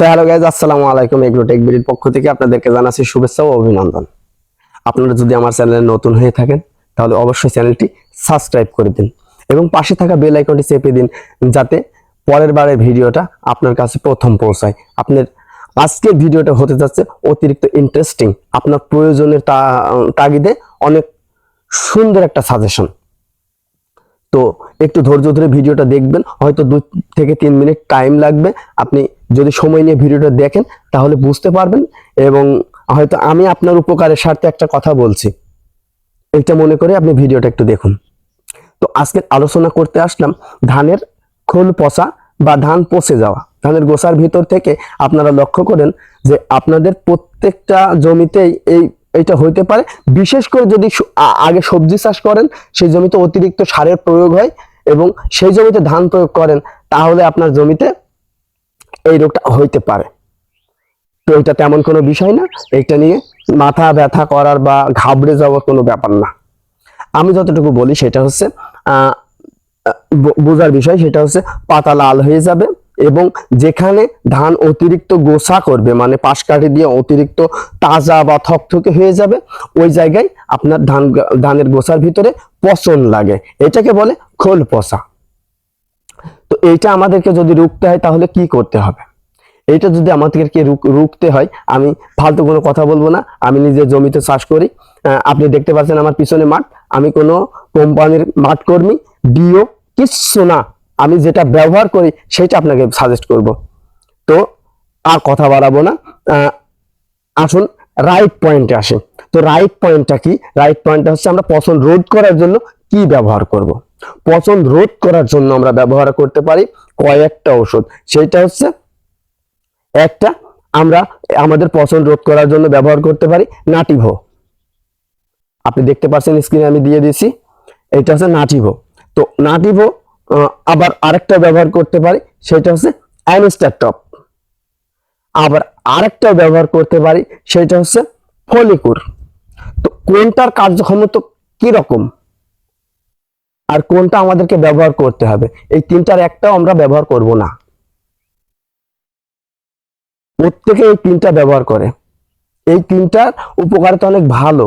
So hello guys আসসালামু আলাইকুম Agrotech বিডির পক্ষ থেকে আপনাদেরকে জানাচ্ছি শুভেচ্ছা ও অভিনন্দন। আপনারা যদি আমার চ্যানেলে নতুন হয়ে থাকেন, তাহলে অবশ্যই চ্যানেলটি সাবস্ক্রাইব করে দিন এবং পাশে থাকা বেল আইকনটি চেপে দিন যাতে পরের বারের ভিডিওটা আপনার কাছে প্রথম পৌঁছায়। আপনার আজকের ভিডিওটা হতে যাচ্ছে অতিরিক্ত ইন্টারেস্টিং আপনার প্রয়োজনের তাগিদে অনেক সুন্দর একটা সাজেশন তো একটু ধৈর্য ধরে ভিডিওটা দেখবেন, হয়তো দুই থেকে তিন মিনিট টাইম লাগবে, আপনি যদি সময় নিয়ে ভিডিওটা দেখেন, তাহলে বুঝতে পারবেন এবং হয়তো আমি আপনার উপকারের স্বার্থে একটা কথা বলছি। এটা মনে করে আপনি ভিডিওটা একটু দেখুন। তো আজকে আলোচনা করতে আসলাম ধানের খোল পচা বা ধান পচে যাওয়া। ধানের গোসার ভিতর থেকে আপনারা লক্ষ্য করেন যে আপনাদের প্রত্যেকটা জমিতেই এই এটা হইতে পারে। বিশেষ করে যদি আগে সবজি চাষ করেন, সেই জমিতে অতিরিক্ত সারের প্রয়োগ হয় এবং সেই জমিতে ধান প্রয়োগ করেন, তাহলে আপনার জমিতে এই রোগটা হইতে পারে। তো এটা তেমন কোনো বিষয় না, এটা নিয়ে মাথা ব্যথা করার বা ঘাবড়ে যাওয়ার কোনো ব্যাপার না। আমি যতটুকু বলি সেটা হচ্ছে বোঝার বিষয় সেটা হচ্ছে পাতা লাল হয়ে যাবে এবং যেখানে ধান অতিরিক্ত গোসা করবে মানে পাশ কাঠি দিয়ে অতিরিক্ত তাজা বা থকথকে হয়ে যাবে, ওই জায়গায় আপনার ধান ধানের গোসার ভিতরে পচন লাগে। এটাকে বলে খোল পচা। তো এইটা আমাদেরকে যদি রুখতে হয় তাহলে কি করতে হবে? এইটা যদি আমাদেরকে রুক- রুখতে হয়, আমি ফালতু কোনো কথা বলব না, আমি নিজে জমিতে চাষ করি। আপনি দেখতে পাচ্ছেন আমার পিছনে মাঠ। আমি কোনো কোম্পানির মাঠ কর্মী ডিও, কিচ্ছু না। আমি যেটা ব্যবহার করি সেটা আপনাকে সাজেস্ট করব। তো আর কথা বাড়াবো না। আসুন রাইট পয়েন্টে আসে। তো রাইট পয়েন্টটা কি? রাইট পয়েন্টটা হচ্ছে আমরা পছন্দ রোধ করার জন্য কি ব্যবহার করব? পচন রোধ করার জন্য আমরা ব্যবহার করতে পারি কয়েকটা ওষুধ সেটা হচ্ছে একটা, আমরা আমাদের পচন রোধ করার জন্য ব্যবহার করতে পারি নাটিভো। আপনি দেখতে পাচ্ছেন স্ক্রিনে আমি দিয়ে দিয়েছি। এটা হচ্ছে নাটিভো। তো নাটিভো আবার আরেকটা ব্যবহার করতে পারি, সেটা হচ্ছে অ্যানিস্টার টপ। আবার আরেকটা ব্যবহার করতে পারি, সেটা হচ্ছে ফলিকুর। তো কোনটার কার্যক্ষমতা কি রকম আর কোনটা আমাদেরকে ব্যবহার করতে হবে? এই তিনটার একটাও আমরা ব্যবহার করব না। প্রত্যেকে এই তিনটা ব্যবহার করে। এই তিনটার উপকারিতা অনেক ভালো।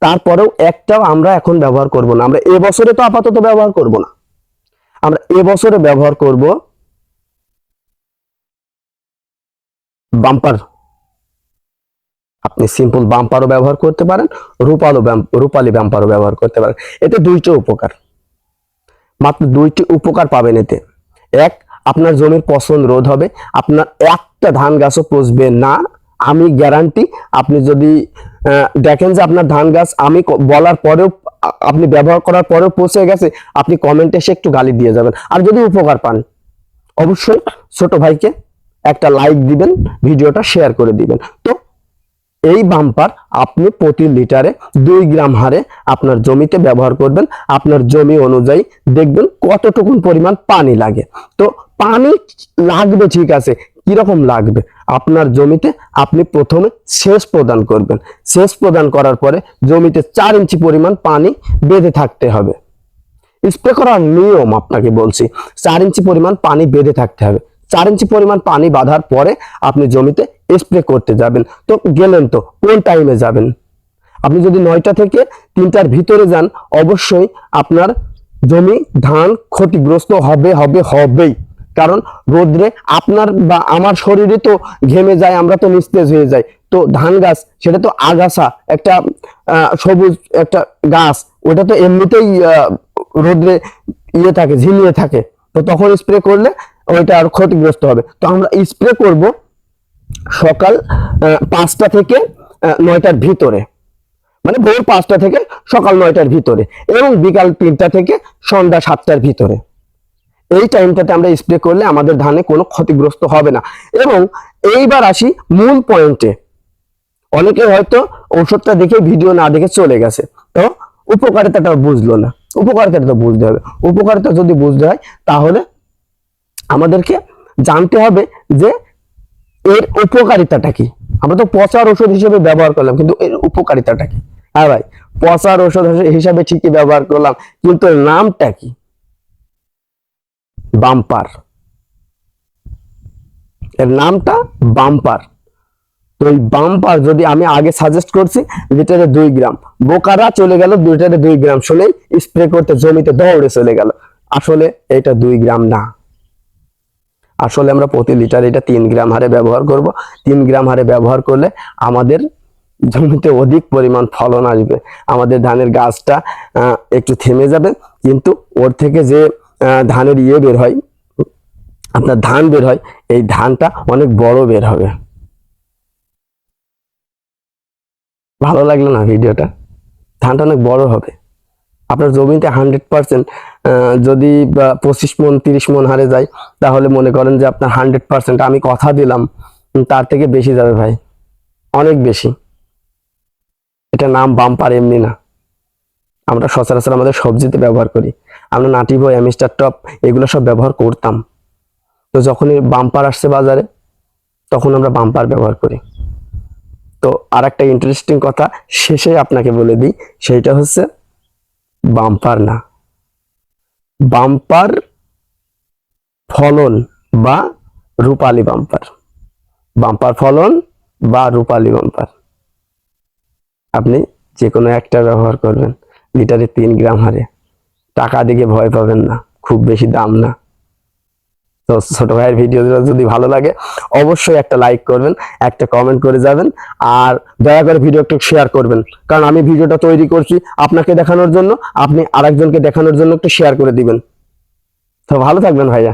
তারপরেও একটাও আমরা এখন ব্যবহার করব না। আমরা এবছরে তো আপাতত ব্যবহার করব না। আমরা এবছরে ব্যবহার করব বাম্পার। আপনি সিম্পল বাম্পারও ব্যবহার করতে পারেন রূপালো রূপালী বাম্পারও ব্যবহার করতে পারেন। এতে দুইটা উপকার। মাত্র দুইটি উপকার পাবেন এতে। এক, আপনার জমির পছন্দ রোধ হবে। আপনার একটা ধান গাছও পচবে না, আমি গ্যারান্টি আপনি যদি দেখেন যে আপনার ধান গাছ আমি বলার পরেও আপনি ব্যবহার করার পরেও পচে গেছে, আপনি কমেন্টে এসে একটু গালি দিয়ে যাবেন। আর যদি উপকার পান, অবশ্যই ছোট ভাইকে একটা লাইক দিবেন, ভিডিওটা শেয়ার করে দিবেন। তো এই বাম্পার আপনি প্রতি লিটারে দুই গ্রাম হারে আপনার জমিতে ব্যবহার করবেন। আপনার জমি অনুযায়ী দেখবেন কতটুকুন পরিমাণ পানি লাগে। তো পানি লাগবে ঠিক আছে, কীরকম লাগবে? আপনার জমিতে আপনি প্রথমে সেচ প্রদান করবেন। সেচ প্রদান করার পরে জমিতে চার ইঞ্চি পরিমাণ পানি বেঁধে থাকতে হবে। স্প্রে করার নিয়ম আপনাকে বলছি, চার ইঞ্চি পরিমাণ পানি বেঁধে থাকতে হবে। চার ইঞ্চি পরিমাণ পানি বাঁধার পরে আপনি জমিতে স্প্রে করতে যাবেন। তো গেলেন তো, কোন টাইমে যাবেন? আপনি যদি নয়টা থেকে তিনটার ভিতরে যান, অবশ্যই আপনার জমি ধান ক্ষতিগ্রস্ত হবে হবে, হবেই। কারণ রোদ্রে আপনার বা আমার শরীরে তো ঘেমে যায়, আমরা তো নিস্তেজ হয়ে যাই। তো ধান গাছ, সেটা তো আগাছা, একটা সবুজ একটা গাছ, ওটা তো এমনিতেই রোদ্রে ইয়ে থাকে, ঝিমিয়ে থাকে। তো তখন স্প্রে করলে ওইটা আর ক্ষতিগ্রস্ত হবে। তো আমরা স্প্রে করব সকাল পাঁচটা থেকে নয়টার ভিতরে। মানে ভোর পাঁচটা থেকে সকাল নয়টার ভিতরে এবং বিকাল তিনটা থেকে সন্ধ্যা সাতটার ভিতরে। এই টাইমটাতে আমরা স্প্রে করলে আমাদের ধানে কোনো ক্ষতিগ্রস্ত হবে না। এবং এইবার আসি মূল পয়েন্টে। অনেকে হয়তো ওষুধটা দেখে, ভিডিও না দেখে চলে গেছে। তো উপকারিতাটা বুঝলো না। উপকারিতাটা তো বুঝতে হবে। উপকারিতা যদি বুঝতে হয়, তাহলে আমাদেরকে জানতে হবে যে এর উপকারিতাটা কি? আমরা তো পচার ওষুধ হিসেবে ব্যবহার করলাম, কিন্তু এর উপকারিতাটা কি? হ্যাঁ ভাই, পচার ওষুধ হিসাবে ঠিকই ব্যবহার করলাম, কিন্তু নামটা কি? বাম্পার। এর নামটা বাম্পার। তো এই বাম্পার যদি আমি আগে সাজেস্ট করছি, লিটারে দুই গ্রাম। বোকারা চলে গেল, লিটারে দুই গ্রাম শুনেই স্প্রে করতে জমিতে দৌড়ে চলে গেল। আসলে এটা দুই গ্রাম না। আসলে আমরা প্রতি লিটার এটা তিন গ্রাম হারে ব্যবহার করব। তিন গ্রাম হারে ব্যবহার করলে আমাদের জমিতে অধিক পরিমাণ ফলন আসবে। আমাদের ধানের গাছটা একটু থেমে যাবে, কিন্তু ওর থেকে যে ধানের ইয়ে বের হয়, আপনার ধান বের হয়, এই ধানটা অনেক বড় বের হবে। ভালো লাগল না ভিডিওটা? ধানটা অনেক বড় হবে। আপনার জমিতে হান্ড্রেড পার্সেন্ট যদি পঁচিশ মন, তিরিশ মন হারে যায়, তাহলে মনে করেন যে আপনার হান্ড্রেড পার্সেন্ট আমি কথা দিলাম, তার থেকে বেশি যাবে ভাই। অনেক বেশি। এটা নাম বাম্পার এমনি না। আমরা সচরাচর আমাদের সবজিতে ব্যবহার করি। আমরা নাটি বই অ্যামিস্টার টপ এগুলো সব ব্যবহার করতাম। তো যখনই বাম্পার আসছে বাজারে, তখন আমরা বাম্পার ব্যবহার করি। তো আর একটা ইন্টারেস্টিং কথা, শেষে আপনাকে বলে দিই, সেইটা হচ্ছে বাম্পার না। বাম্পার ফলন বা রূপালি বাম্পার। বাম্পার ফলন বা রূপালী বাম্পার। আপনি যে কোনো একটা ব্যবহার করবেন, লিটারে তিন গ্রাম হারে। টাকা দিকে ভয় পাবেন না, খুব বেশি দাম না। তো ছোট ভাইয়ের ভিডিওগুলো যদি ভালো লাগে, অবশ্যই একটা লাইক করবেন, একটা কমেন্ট করে যাবেন, আর দয়া করে ভিডিও একটু শেয়ার করবেন। কারণ আমি ভিডিওটা তৈরি করছি আপনাকে দেখানোর জন্য, আপনি আরেকজনকে দেখানোর জন্য একটু শেয়ার করে দিবেন। তো ভালো থাকবেন ভাইয়া।